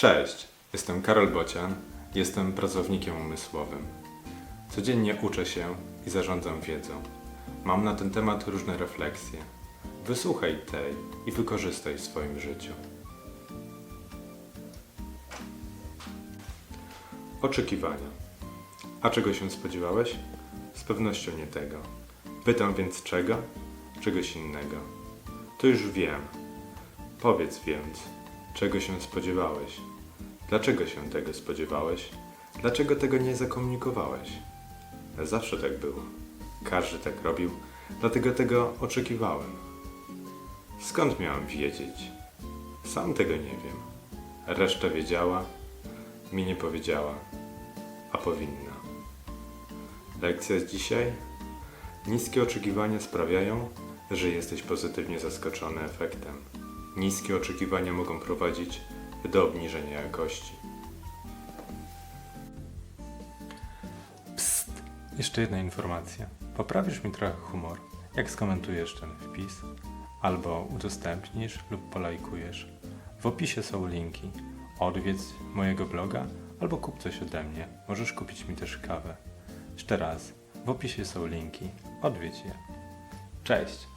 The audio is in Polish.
Cześć, jestem Karol Bocian, jestem pracownikiem umysłowym. Codziennie uczę się i zarządzam wiedzą. Mam na ten temat różne refleksje. Wysłuchaj tej i wykorzystaj w swoim życiu. Oczekiwania. A czego się spodziewałeś? Z pewnością nie tego. Pytam więc czego? Czegoś innego. To już wiem. Powiedz więc, czego się spodziewałeś? Dlaczego się tego spodziewałeś? Dlaczego tego nie zakomunikowałeś? Zawsze tak było. Każdy tak robił, dlatego tego oczekiwałem. Skąd miałem wiedzieć? Sam tego nie wiem. Reszta wiedziała, mi nie powiedziała, a powinna. Lekcja z dzisiaj? Niskie oczekiwania sprawiają, że jesteś pozytywnie zaskoczony efektem. Niskie oczekiwania mogą prowadzić do obniżenia jakości. Psst! Jeszcze jedna informacja. Poprawisz mi trochę humor, jak skomentujesz ten wpis, albo udostępnisz lub polajkujesz. W opisie są linki. Odwiedz mojego bloga albo kup coś ode mnie. Możesz kupić mi też kawę. Jeszcze raz, w opisie są linki. Odwiedź je. Cześć!